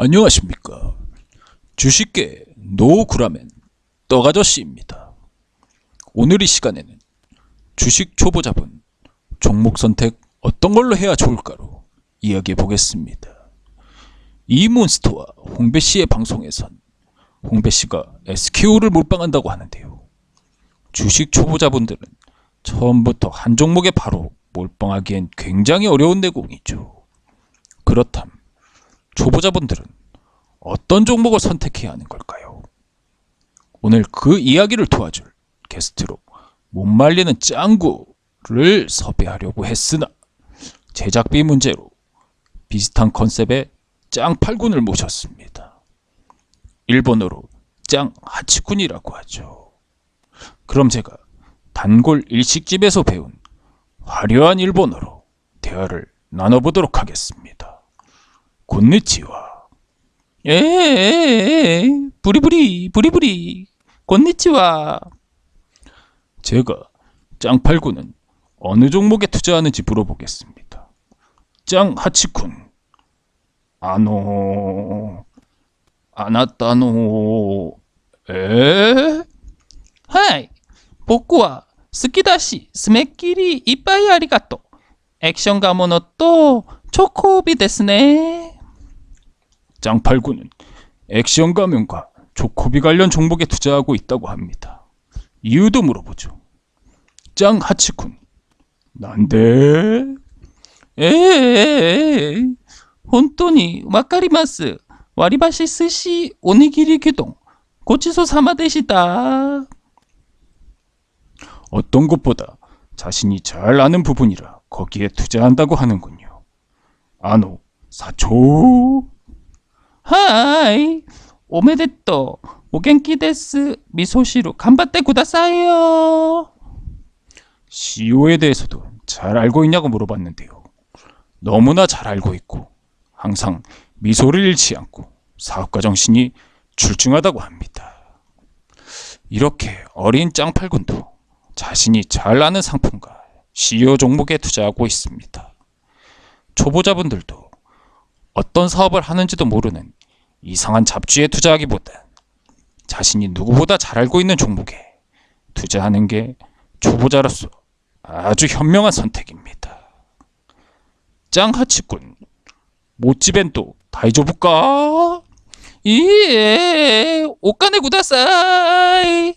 안녕하십니까. 주식계 노구라멘 떡아저씨입니다. 오늘 이 시간에는 주식 초보자분 종목 선택 어떤 걸로 해야 좋을까로 이야기해 보겠습니다. 이몬스터와 홍배 씨의 방송에선 홍배 씨가 SKO를 몰빵한다고 하는데요. 주식 초보자분들은 처음부터 한 종목에 바로 몰빵하기엔 굉장히 어려운 내공이죠. 그렇담 초보자분들은 어떤 종목을 선택해야 하는 걸까요? 오늘 그 이야기를 도와줄 게스트로 못 말리는 짱구를 섭외하려고 했으나 제작비 문제로 비슷한 컨셉의 짱팔군을 모셨습니다. 일본어로 짱 하치군이라고 하죠. 그럼 제가 단골 일식집에서 배운 화려한 일본어로 대화를 나눠보도록 하겠습니다. 곤니치와. 에에에에 예, 부리부리 예, 예. 부리부리. 곤니치와. 제가 짱팔군은 어느 종목에 투자하는지 물어보겠습니다. 짱 하치쿤. 아노. 아나타노. 에? 하이 복구와 스키다시 스메끼리 이빠이 아리가또. 액션 가모노 또 초코비 데스네. 짱팔구는 액션 가면과 조코비 관련 종목에 투자하고 있다고 합니다. 이유도 물어보죠. 짱 하치쿤. 난데? 에에에에에! 혼돈이 와카리마스. 와리바시 스시 오니기리 기동. 고치소 사마데시다. 어떤 것보다 자신이 잘 아는 부분이라 거기에 투자한다고 하는군요. 아노, 사초. はい。おめでとう。お元気です。味噌汁頑張ってくださいよ。 CEO에 대해서도 잘 알고 있냐고 물어봤는데요. 너무나 잘 알고 있고 항상 미소를 잃지 않고 사업가 정신이 출중하다고 합니다. 이렇게 어린 짱팔군도 자신이 잘 아는 상품과 CEO 종목에 투자하고 있습니다. 초보자분들도 어떤 사업을 하는지도 모르는 이상한 잡지에 투자하기보다 자신이 누구보다 잘 알고 있는 종목에 투자하는 게 초보자로서 아주 현명한 선택입니다. 짱 하치꾼 모찌벤 또 다이조부까? 예, 이에 옷가네 구다사이